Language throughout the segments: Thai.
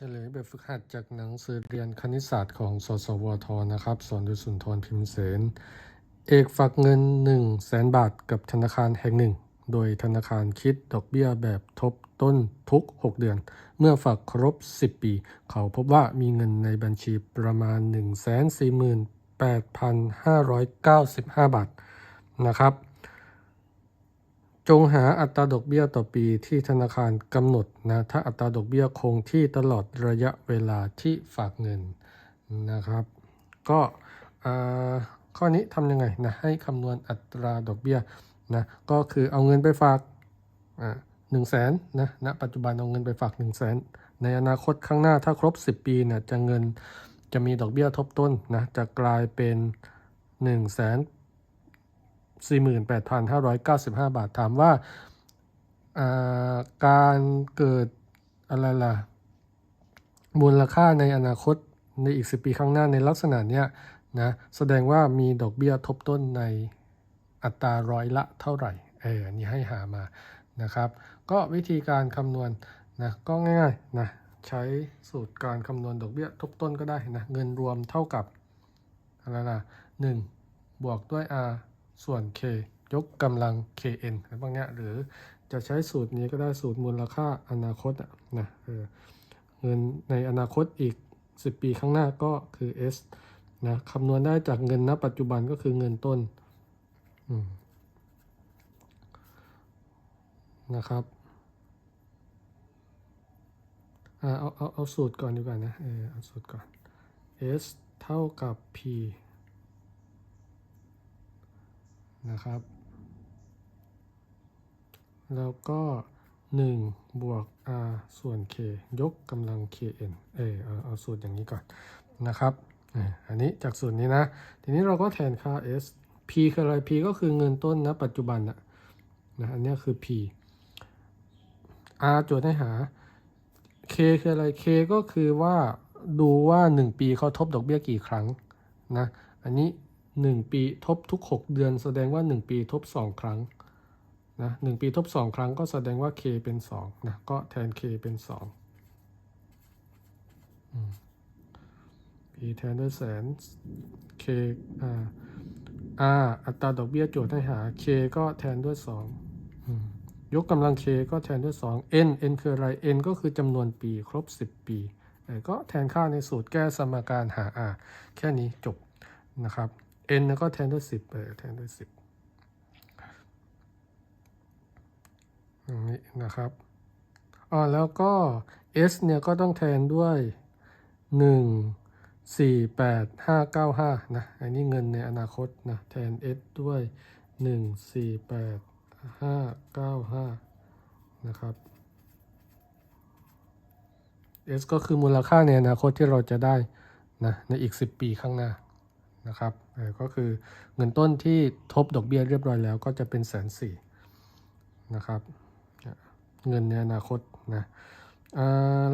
เฉลยแบบฝึกหัดจากหนังสือเรียนคณิตศาสตร์ของ สสวท นะครับ สอนโดยสุนทรพิมพ์เสน เอกฝากเงิน 1 0 0 0 0แสนบาทกับธนาคารแห่งหนึ่ง โดยธนาคารคิดดอกเบี้ยแบบทบต้นทุก 6 เดือน เมื่อฝากครบ 10 ปี เขาพบว่ามีเงินในบัญชีประมาณ 148,595 บาทนะครับ จงหาอัตราดอกเบี้ยต่อปีที่ธนาคารกำหนดนะ ถ้าอัตราดอกเบี้ยคงที่ตลอดระยะเวลาที่ฝากเงินนะครับ ก็อ่าข้อนี้ทำยังไงนะ ให้คำนวณอัตราดอกเบี้ยนะ ก็คือเอาเงินไปฝากอ่าหนึ่งแสนนะณปัจจุบันเอาเงินไปฝาก1นึ่งแสนในอนาคตข้างหน้าถ้าครบ 10 ปีเนี่ยจะเงินจะมีดอกเบี้ยทบต้นนะจะกลายเป็น1นึ่งแสน 48,595 บาท ถามว่าาการเกิดอะไรล่ะ มูลค่าในอนาคตในอีก 10 ปีข้างหน้าในลักษณะเนี้ยนะแสดงว่ามีดอกเบี้ยทบต้นในอัตราร้อยละเท่าไหร่เอออันนี้ให้หามานะครับ ก็วิธีการคำนวณนะก็ง่ายๆนะใช้สูตรการคำนวณดอกเบี้ยทบต้นก็ได้นะเงินรวมเท่ากับอะไรล่ะ1บวกด้วย r ส่วน k ยกกำลัง kn อะไรพวกเนี้ยหรือจะใช้สูตรนี้ก็ได้สูตรมูลค่าอนาคตอะนะเงินในอนาคตอีก 10 ปีข้างหน้าก็คือ s นะคำนวณได้จากเงินณปัจจุบันก็คือเงินต้นนะครับเอาเอาเอาสูตรก่อนดีกว่านะเออเอาสูตรก่อน s เท่ากับ p นะครับ แล้วก็ 1 บวก r ส่วน k ยกกำลัง kn เออเอาเอาสูตรอย่างนี้ก่อนนะครับ อันนี้จากสูตรนี้นะ ทีนี้เราก็แทนค่า s p คืออะไร p ก็คือเงินต้นนะปัจจุบันนะนะอันนี้คือ p r โจทย์ให้หา k คืออะไร k ก็คือว่าดูว่า 1 ปีเขาทบดอกเบี้ยกี่ครั้งนะ อันนี้ 1 ปีทบทุก 6 เดือน แสดงว่า 1 ปีทบ 2 ครั้งนะ1ปีทบ 2 ครั้งก็แสดงว่า k เป็น2นะก็แทน k เป็น2อืม p แทนด้วยแสน k r r อัตราดอกเบี้ยโจทย์ให้หา k ก็แทนด้วย2อืมยกกำลัง k ก็แทนด้วย 2 n n คืออะไร n ก็คือจำนวนปีครบ 10 ปีก็แทนค่าในสูตรแก้สมการหา r แค่นี้จบนะครับ n ก็แทนด้วย10เออแทนด้วย10อย่างนี้นะครับอ๋อแล้วก็ s เนี่ยก็ต้องแทนด้วย 1 4 8 5 9 5 นะ อันนี้เงินในอนาคตนะ แทน s ด้วย 1 4 8 5 9 5 นะครับ s ก็คือมูลค่าในอนาคตที่เราจะได้นะในอีก 10 ปีข้างหน้า นะครับก็คือเงินต้นที่ทบดอกเบี้ยเรียบร้อยแล้วก็จะเป็นแสนสี่นะครับเงินในอนาคตนะ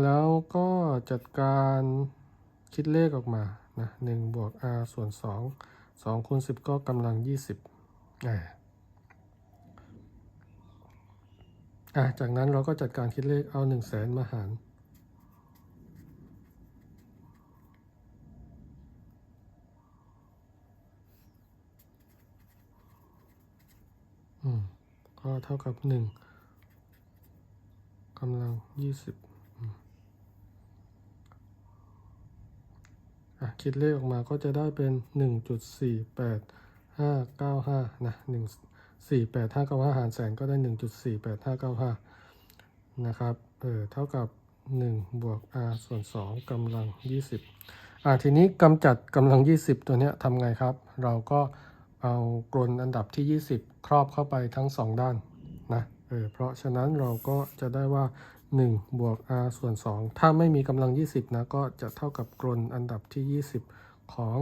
แล้วก็จัดการคิดเลขออกมานะหนึ่งบวก r ส่วนสองสองคูณสิบก็กำลังยี่สิบอ่าอะจากนั้นเราก็จัดการคิดเลขเอาหนึ่งแสนมาหาร อืม ก็เท่ากับหนึ่งกำลังยี่สิบคิดเลขออกมาก็จะได้เป็นหนึ่งจุดสี่แปดห้าเก้าห้านะหนึ่งสี่แปดห้าเก้าห้าหารแสนก็ได้หนึ่งจุดสี่แปดห้าเก้าห้านะครับ เออเท่ากับหนึ่งบวก r ส่วนสองกำลังยี่สิบอะทีนี้กำจัดกำลังยี่สิบตัวเนี้ยทำไงครับ เราก็ เอากลนอันดับที่ 20 ครอบเข้าไปทั้ง 2 ด้านนะเออเพราะฉะนั้นเราก็จะได้ว่า 1 บวก r ส่วน 2 ถ้าไม่มีกำลัง 20 นะ ก็จะเท่ากับกลนอันดับที่ 20 ของ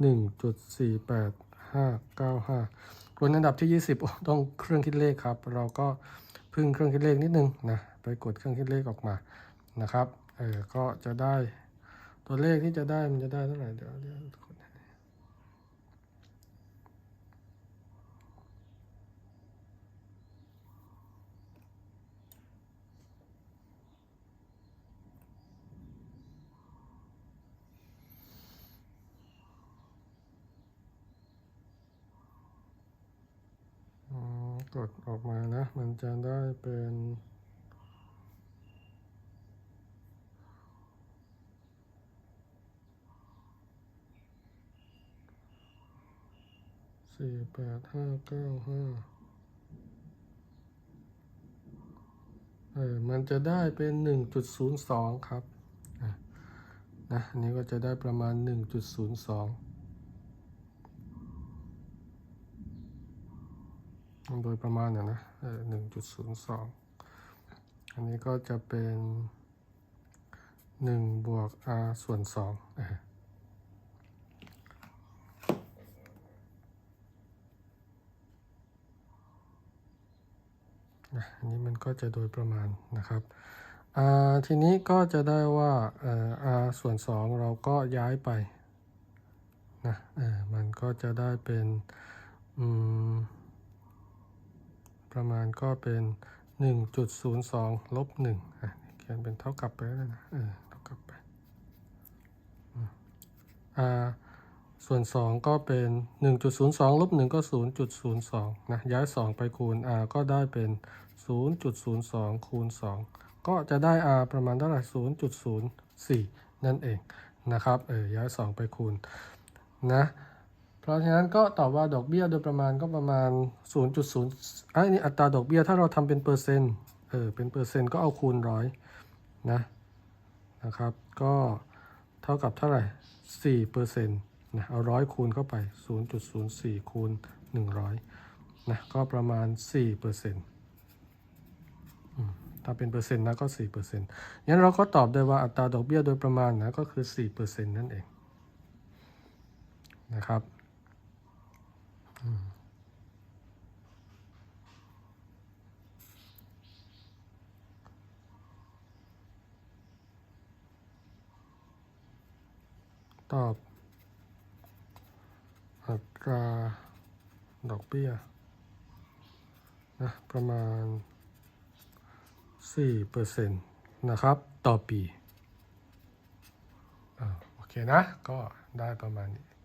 1.48595 กลนอันดับที่ 20โอ้ต้องเครื่องคิดเลขครับ เราก็พึ่งเครื่องคิดเลขนิดนึงนะไปกดเครื่องคิดเลขออกมานะครับเออก็จะได้ตัวเลขที่จะได้มันจะได้เท่าไหร่เดี๋ยว ดออกมานะ มันจะได้เป็นสี่แปดห้าเก้าห้าเออ มันจะได้เป็นหนึ่งจุดศูนย์สองครับ นะนี้ก็จะได้ประมาณหนึ่งจุดศูนย์สอง โดยประมาณนะนะเออหนึ่งจุดศูนย์สองอันนี้ก็จะเป็นหนึ่งบวก r ส่วนสองอันนี้มันก็จะโดยประมาณนะครับทีนี้ก็จะได้ว่าอ่อ r ส่วน 2 เราก็ย้ายไปนะมันก็จะได้เป็น อืม ประมาณก็เป็น 1.02ลบ1อะเขียนเป็นเท่ากับไปแล้วนะ เออ เท่ากับไปอืม r ส่วน 2 ก็เป็น 1.02ลบ1ก็ 0.02 นะ ย้าย 2 ไปคูณ r ก็ได้เป็น 0.02 คูณ 2 ก็จะได้ r ประมาณเท่าไหร่0.04 นั่นเองนะครับ เออ ย้าย 2 ไปคูณ นะ เพราะฉะนั้นก็ตอบว่าดอกเบี้ยโดยประมาณก็ประมาณ 0.0ไอ้ยนี่อัตราดอกเบี้ยถ้าเราทำเป็นเปอร์เซ็นต์เออเป็นเปอร์เซ็นต์ก็เอาคูณร้อยนะนะครับ ก็เท่ากับเท่าไหร่4เปอร์เซ็นต์นะเอาร้อยคูณเข้าไป 0.04 คูณ 100นะก็ประมาณ4เปอร์เซ็นต์ถ้าเป็นเปอร์เซ็นต์นะก็4เปอร์เซ็นต์งั้นเราก็ตอบได้ว่าอัตราดอกเบี้ยโดยประมาณนะก็คือ4เปอร์เซ็นต์นั่นเองนะครับ ตอบ อัตราดอกเบี้ยนะประมาณ4เปอร์เซ็นต์นะครับ ต่อปีอ่าโอเคนะ ก็ได้ประมาณนี้